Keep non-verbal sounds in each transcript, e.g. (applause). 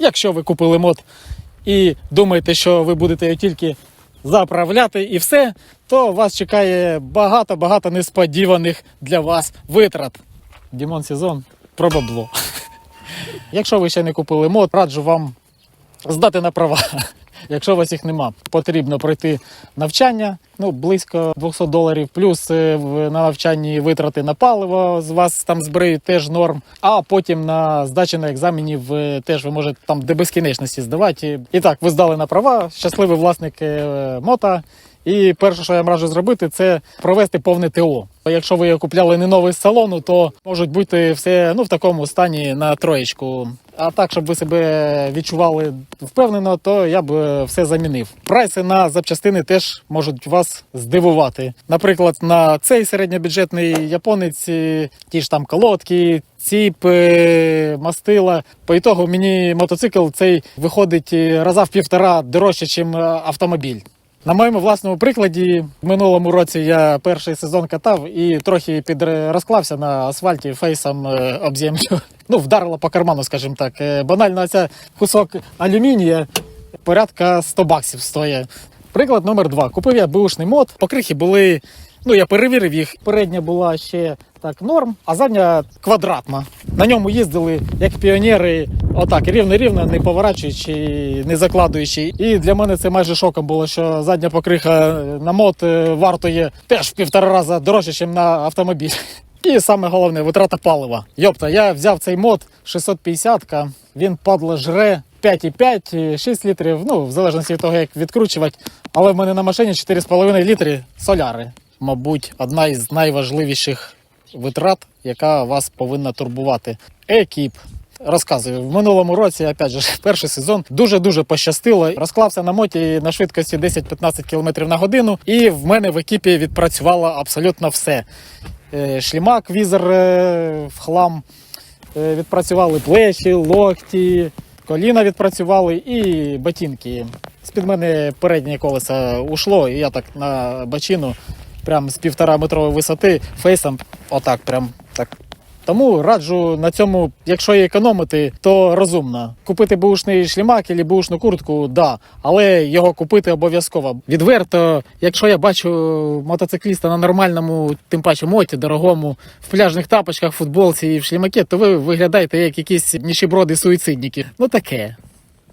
Якщо ви купили мод і думаєте, що ви будете його тільки заправляти і все, то вас чекає багато-багато несподіваних для вас витрат. Дімон сезон про бабло. (laughs) Якщо ви ще не купили мод, раджу вам здати на права. Якщо у вас їх нема, потрібно пройти навчання, ну близько 200 доларів, плюс е, на навчанні витрати на паливо з вас там збриють теж норм. А потім на здачі на екзаменів е, теж ви можете там до безкінечності здавати. І так, ви здали на права, щасливий власник е, мота. І перше, що я раджу зробити, це провести повне ТО. Якщо ви купляли не новий з салону, то можуть бути все ну в такому стані на троєчку. А так, щоб ви себе відчували впевнено, то я б е, все замінив. Прайси на запчастини теж можуть вас здивувати. Наприклад, на цей середньобюджетний японець, е, ті ж там колодки, ціп, е, мастила. По ітогу мені мотоцикл цей виходить раза в півтора дорожче, ніж автомобіль. На моєму власному прикладі, в минулому році я перший сезон катав і трохи підрозклався на асфальті фейсом е, об землю. (laughs) Ну, вдарило по карману, скажімо так. Е, Банально, ця кусок алюмінія порядка 100 баксів стоїть. Приклад номер два. Купив я бушний мод. Покрихи були. Ну, я перевірив їх. Передня була ще так норм, а задня квадратна. На ньому їздили як піонери, отак, рівно-рівно, не поворачуючи, не закладуючи. І для мене це майже шоком було, що задня покриха на мод е, вартує теж в півтора рази дорожче, ніж на автомобіль. (laughs) І саме головне витрата палива. Йопта, я взяв цей мод 650-ка, він падло жре 5,5, 6 літрів, ну, в залежності від того, як відкручувати. Але в мене на машині 4,5 літри соляри. Мабуть, одна із найважливіших витрат, яка вас повинна турбувати. Екіп. Розказую, в минулому році, опять же, (laughs) перший сезон дуже-дуже пощастило. Розклався на моті на швидкості 10-15 км на годину, і в мене в екіпі відпрацювало абсолютно все. Е, Шлімак, візер е, в хлам, е, відпрацювали плечі, локті, коліна відпрацювали і ботинки. З-під мене переднє колесо ушло, і я так на бочину, прям з півтора метрової висоти, фейсом, отак, прям так. Тому раджу на цьому, якщо і економити, то розумно. Купити бушний шлімак або бушну куртку, да, але його купити обов'язково. Відверто, якщо я бачу мотоцикліста на нормальному, тим паче моті, дорогому, в пляжних тапочках, футболці і в шлімакі, то ви виглядаєте як якісь ніщеброди суїцидники. Ну таке.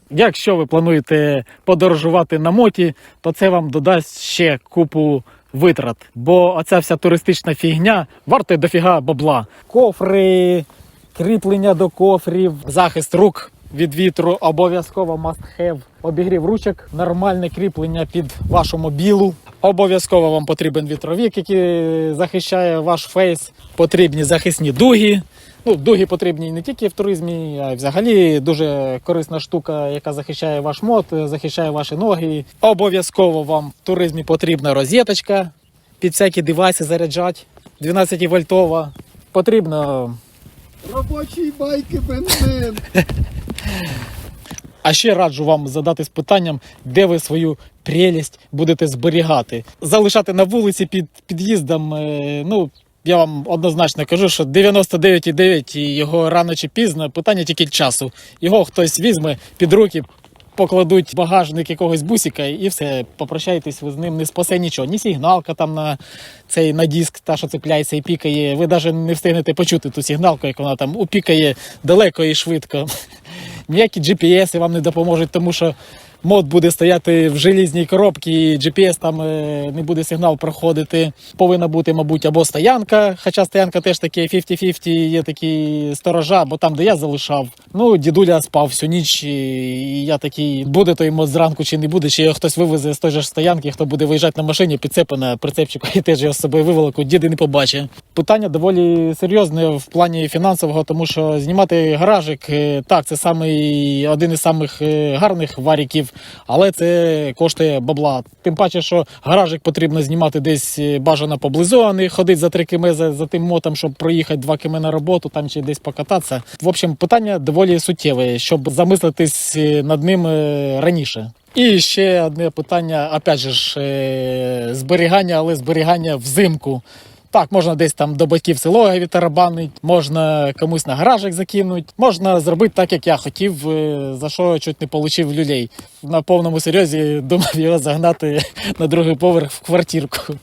Якщо ви плануєте подорожувати на моті, то це вам додасть ще купу витрат. Бо оця вся туристична фігня вартує дофіга бабла. Кофри, кріплення до кофрів, захист рук. Від вітру обов'язково must have. Обігрів ручок, нормальне кріплення під вашу мобілу. Обов'язково вам потрібен вітровік, який захищає ваш фейс. Потрібні захисні дуги. Ну, дуги потрібні не тільки в туризмі, а й взагалі дуже корисна штука, яка захищає ваш мод, захищає ваші ноги. Обов'язково вам в туризмі потрібна розеточка під всякі девайси заряджати. 12 вольтова. Потрібно. Робочі байки бензин. (laughs) А ще раджу вам задатись питанням, де ви свою прелість будете зберігати. Залишати на вулиці під під'їздом. е, Ну я вам однозначно кажу, що 99,9 і його рано чи пізно питання тільки часу. Його хтось візьме під руки. Покладуть багажник якогось бусика і все, попрощайтесь, ви з ним не спасе нічого. Ні сигналка там на цей на диск, та що цепляється і пікає. Ви навіть не встигнете почути ту сигналку, як вона там упікає далеко і швидко. (laughs) Ніякі GPS вам не допоможуть, тому що мод буде стояти в желізній коробці, GPS там е, не буде сигнал проходити. Повинна бути, мабуть, або стоянка, хоча стоянка теж таке 50-50, є такі сторожа, бо там, де я залишав, ну, дідуля спав всю ніч, і я такий, буде той мод зранку чи не буде, чи його хтось вивезе з той же стоянки, хто буде виїжджати на машині, підцепи на прицепчику і теж його з собою вивелику, діди не побачить. Питання доволі серйозне в плані фінансового, тому що знімати гаражик, е, так, це самий один із самих е, гарних варіків, але це коштує бабла. Тим паче, що гаражик потрібно знімати десь е, бажано поблизу, а не ходити за 3 км за, за тим мотом, щоб проїхати 2 км на роботу там чи десь покататися. В общем, питання доволі суттєве, щоб замислитись е, над ним е, раніше. І ще одне питання, опять же зберігання, але зберігання взимку. Так, можна десь там до батьків село відтарабанить, можна комусь на гаражик закинуть, можна зробити так, як я хотів, е, за що чуть не получив люлей. На повному серйозі думав його загнати (laughs) на другий поверх в квартирку.